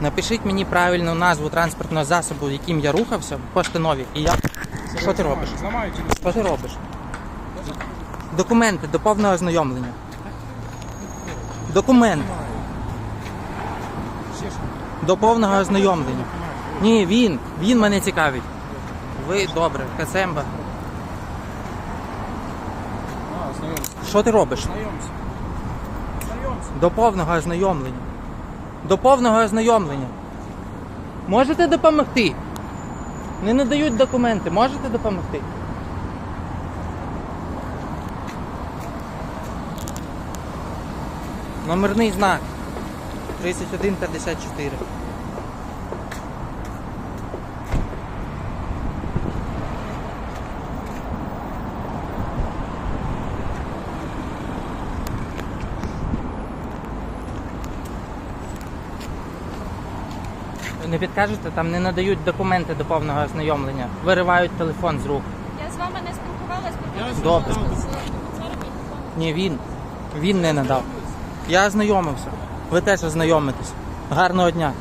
Напишіть мені правильну назву транспортного засобу, яким я рухався, в постанові, і я. Що ти робиш? Що ти робиш? Документи до повного ознайомлення. Документи до повного ознайомлення. Ні, він. Він мене цікавить. Ви добре, Кацемба. Що ти робиш? До повного ознайомлення. До повного ознайомлення. Можете допомогти? Не надають документи. Можете допомогти? Номерний знак 3154. Не підкажете, там не надають документи до повного ознайомлення. Виривають телефон з рук. Я з вами не спілкувалась, спілкувалася Добре. з. Ні, він. Він не надав. Я ознайомився. Ви теж ознайомитесь. Гарного дня.